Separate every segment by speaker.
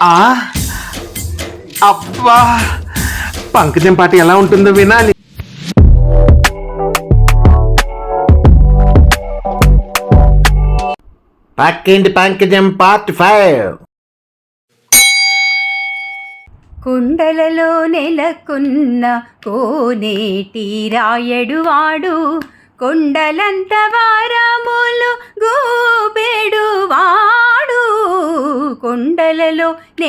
Speaker 1: ఆ? అబ్బా! పంకజం పాట ఎలా ఉంటుందో వినాలి. పక్కింటి పంకజం పార్ట్ ఫైవ్.
Speaker 2: కుండలలో నెలకున్న కోనేటి రాయడు వాడు కొండలంత వారములు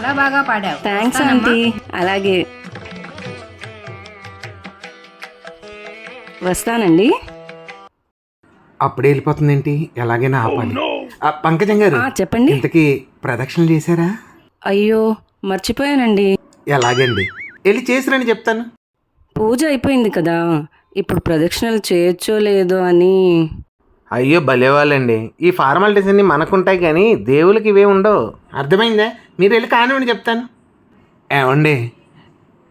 Speaker 2: చాలా బాగా పాడావు.
Speaker 3: థ్యాంక్స్ ఆంటీ అలాగే. వస్తానండి.
Speaker 1: అప్పుడే వెళ్ళిపోతుంది ఏంటి ఎలాగైనా ఆపాలి. ఆ, పంకజం గారు
Speaker 3: ఆ, చెప్పండి.
Speaker 1: ఇంతకీ ప్రదక్షిణ చేశారా?
Speaker 3: అయ్యో మర్చిపోయానండి.
Speaker 1: ఎలాగండి? వెళ్ళి చేసిరని చెప్తాను.
Speaker 3: పూజ అయిపోయింది కదా. ఇప్పుడు ప్రదక్షిణలు చేయొచ్చో లేదో అని
Speaker 1: అయ్యో భలేవాళ్ళండి. ఈ ఫార్మాలిటీస్ అన్ని మనకుంటాయి కానీ దేవులకి ఇవే ఉండవు. అర్థమైందా? మీరు వెళ్ళి కానివ్వండి చెప్తాను. ఏమండి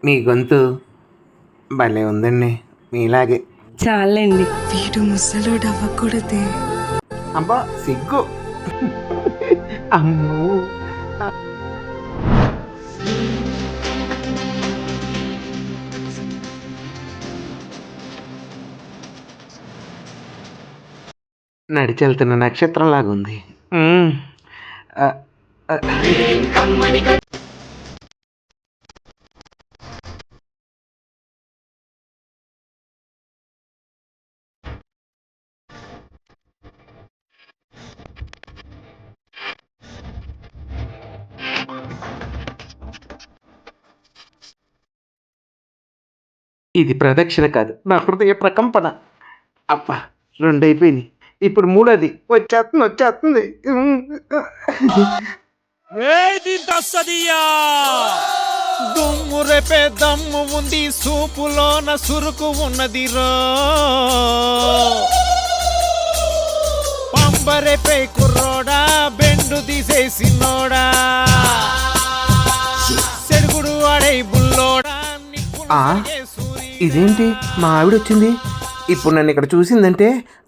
Speaker 1: మీ గొంతు భలే ఉందండి. మీలాగే.
Speaker 3: చాలండి.
Speaker 4: వీడు ముసలోడు అవ్వకూడదే.
Speaker 1: అబ్బా సిగ్గు. అమ్మో. నడిచి వెళ్తున్న నక్షత్రం లాగుంది. ఇది ప్రదక్షిణ కాదు నా హృదయ ప్రకంపన. అప్ప రెండు అయిపోయింది ఇప్పుడు మూడోది. వచ్చేస్తుంది వచ్చేస్తుంది.
Speaker 5: దుమ్ము రేపే దమ్ము ఉంది సూపులోన సురుకు ఉన్నది రో పంబరేపే కుర్రోడా బెండు తీసేసినోడా సెరుగుడు అడై బుల్లోడా
Speaker 1: ఇదేంటి? మా ఆవిడ వచ్చింది. ఇప్పుడు నన్ను ఇక్కడ చూసిందంటే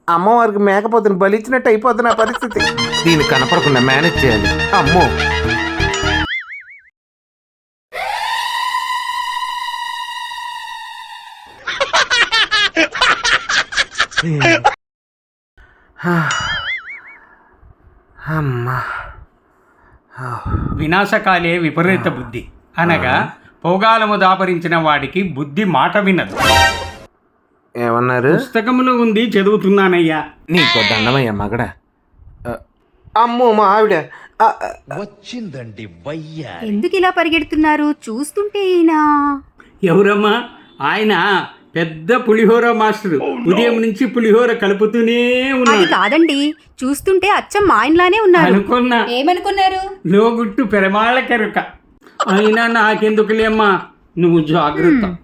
Speaker 1: అమ్మవారికి మేకపోతుని బలిచ్చినట్టు అయిపోతుంది నా పరిస్థితి. దీన్ని కనపడకుండా మేనేజ్ చేయాలి. అమ్మో. హా. అమ్మా.
Speaker 6: వినాశకాలే విపరీత బుద్ధి. అనగా పోగాలము దాపరించిన వాడికి బుద్ధి మాట వినదు.
Speaker 1: ఏమన్నారు?
Speaker 6: పుస్తకములో ఉంది చదువుతున్నానయ్యా.
Speaker 1: నీకో దండమయ్యా మగడ. అమ్మో మా ఆవిడ. ఆ, ఆ,
Speaker 2: ఎందుకు ఇలా పరిగెడుతున్నారు? చూస్తుంటే ఈయన?
Speaker 6: ఎవరమ్మా? ఆయన పెద్ద పులిహోర మాస్టర్. ఉదయం నుంచి పులిహోర కలుపుతూనే
Speaker 2: అది
Speaker 6: ఉన్నాడు
Speaker 2: కాదండి. చూస్తుంటే అచ్చం మా ఆయనలానే ఉన్నారు.
Speaker 6: అనుకున్నా.
Speaker 2: ఏమనుకున్నారు?
Speaker 6: లోగుట్టు పెరమాళ్ళ కెరక. అయినా నాకెందుకులేమ్మా? నువ్వు జాగ్రత్త.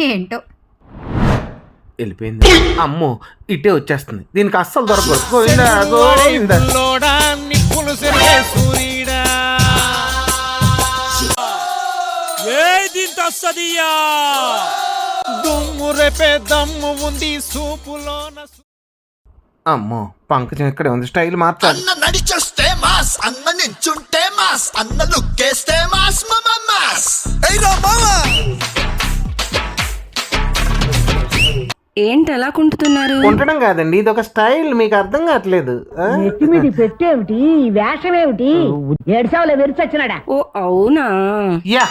Speaker 2: ఏంటో?
Speaker 1: వెళ్ళిపోయింది. అమ్మో ఇటే వచ్చేస్తుంది. దీనికి అస్సలు దొరకదు. గోవిందా, గోవిందా.
Speaker 5: దుమ్ము రేపే దమ్ము ఉంది సూపులోన సు-
Speaker 1: అమ్మో పంకజం ఇక్కడే ఉంది. స్టైల్ మార్చాలి.
Speaker 7: అన్న నడిచొస్తే మాస్ అన్న నించుంటే మాస్ అన్న లుక్కేస్తే
Speaker 3: ఏంటి ఎలా కుంటున్నారు
Speaker 1: ఉండడం కాదండి ఇది ఒక స్టైల్ మీకు అర్థం కావట్లేదు. ఆ?
Speaker 8: ఎత్తిమిది పెట్టేమిటి ఈ వేషం ఏమిటి? ఏడ్సావులే విరిచొచ్చినాడా
Speaker 3: ఓ అవునా?
Speaker 1: యా.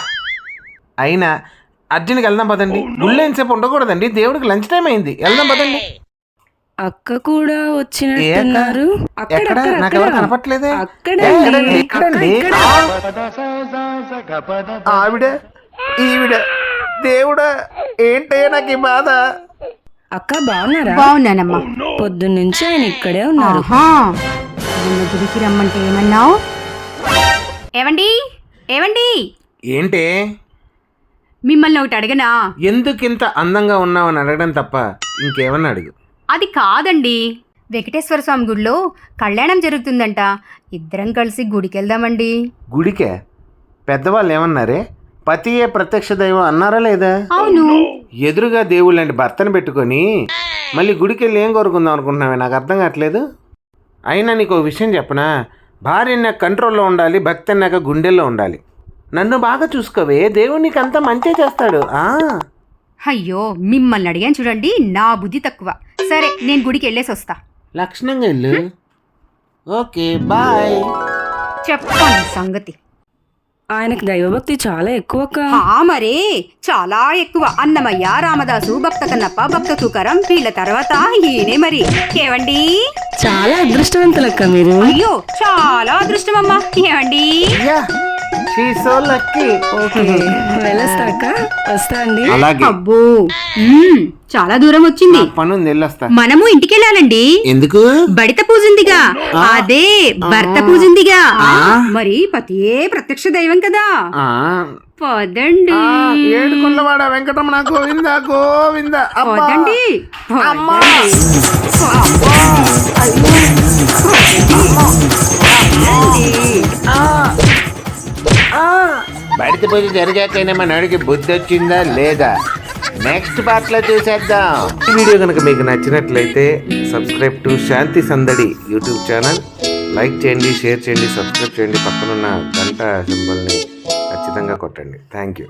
Speaker 1: అయినా అర్జున్కి వెళ్దాం పదండి. గుళ్ళు ఎంతసేపు ఉండకూడదండి. దేవుడికి లంచ్ టైం అయింది. వెళ్దాం పదండి.
Speaker 3: అక్క కూడా? వచ్చినట్టున్నారు. అక్కడ
Speaker 1: ఎక్కడ?
Speaker 3: అక్కడ,
Speaker 1: నాకు ఎవరు
Speaker 3: అక్కడ.
Speaker 1: కనపట్లేదే. ఎక్కడండి? ఎక్కడండి? ఆవిడ ఈవిడ. దేవుడా ఏంటయ్యా నాకు ఈ బాధ?
Speaker 3: అక్క బాగున్నారా?
Speaker 2: బాగున్నానమ్మా.
Speaker 3: పొద్దున్నుంచి ఆయన ఇక్కడే ఉన్నారు.
Speaker 2: నిన్ను గుడికి రమ్మంటే ఏమన్నావు? ఏవండి? ఏవండి?
Speaker 1: ఏంటే?
Speaker 2: మిమ్మల్ని ఒకటి అడగనా?
Speaker 1: ఎందుకు ఇంత అందంగా ఉన్నావని అడగడం తప్ప ఇంకేమన్నా అడుగు.
Speaker 2: అది కాదండి. వెంకటేశ్వర స్వామి గుడిలో కళ్యాణం జరుగుతుందంట. ఇద్దరం కలిసి గుడికి వెళ్దామండి
Speaker 1: గుడికే? పెద్దవాళ్ళు ఏమన్నారే? పతియే ప్రత్యక్ష దైవం అన్నారా లేదా?
Speaker 2: అవును.
Speaker 1: ఎదురుగా దేవుళ్ళంటి భర్తను పెట్టుకొని మళ్ళీ గుడికి వెళ్ళి ఏం కోరుకుందాం అనుకుంటున్నావే? నాకు అర్థం కావట్లేదు. అయినా నీకు ఒక విషయం చెప్పనా? భార్య అన్నాక కంట్రోల్లో ఉండాలి భక్తి అన్నాక గుండెల్లో ఉండాలి. నన్ను బాగా చూసుకోవే. దేవుడు నీకు అంతా మంచి చేస్తాడు.
Speaker 2: అయ్యో మిమ్మల్ని అడిగాను చూడండి నా బుద్ధి తక్కువ. సరే నేను గుడికి వెళ్ళేసి వస్తా.
Speaker 1: లక్షణంగా వెళ్ళు. Okay bye.
Speaker 2: చెప్పండి సంగతి.
Speaker 3: ఆయనకు దైవభక్తి చాలా ఎక్కువ
Speaker 2: మరే చాలా ఎక్కువ. అన్నమయ్య రామదాసు భక్త కన్నప్ప భక్త తుకారం వీళ్ళ తర్వాత ఈయనే మరి. ఏవండి?
Speaker 3: చాలా అదృష్టవంతులక్క మీరు.
Speaker 2: అయ్యో చాలా అదృష్టం అమ్మా
Speaker 1: షీ సో లక్కీ
Speaker 3: ఓకే వస్తా అండి.
Speaker 1: అలాగే.
Speaker 2: అబ్బో. మ్మ్, చాలా దూరం వచ్చింది.
Speaker 1: పని ఉంది వెళ్ళొస్తా.
Speaker 2: మనము ఇంటికి వెళ్ళాలండి
Speaker 1: ఎందుకు?
Speaker 2: బడిత పూజ ఉందిగా అదే భర్త పూజ ఉందిగా మరి పతియే ప్రత్యక్ష దైవం కదా.
Speaker 1: ఆ,
Speaker 2: పదండి.
Speaker 1: ఆ, ఏడుకొండవాడ వెంకటరమణ గోవింద గోవింద. అబ్బా.
Speaker 2: పదండి.
Speaker 1: అమ్మా. బయట పూజ జరిగాకైనా మన అడిగి బుద్ధి వచ్చిందా లేదా? నెక్స్ట్ పార్ట్లో చూసేద్దాం. ఈ వీడియో కనుక మీకు నచ్చినట్లయితే subscribe to Shanti Sandadi YouTube channel like చేయండి షేర్ చేయండి సబ్స్క్రైబ్ చేయండి. పక్కనున్న గంట సింబల్ని ఖచ్చితంగా కొట్టండి. Thank you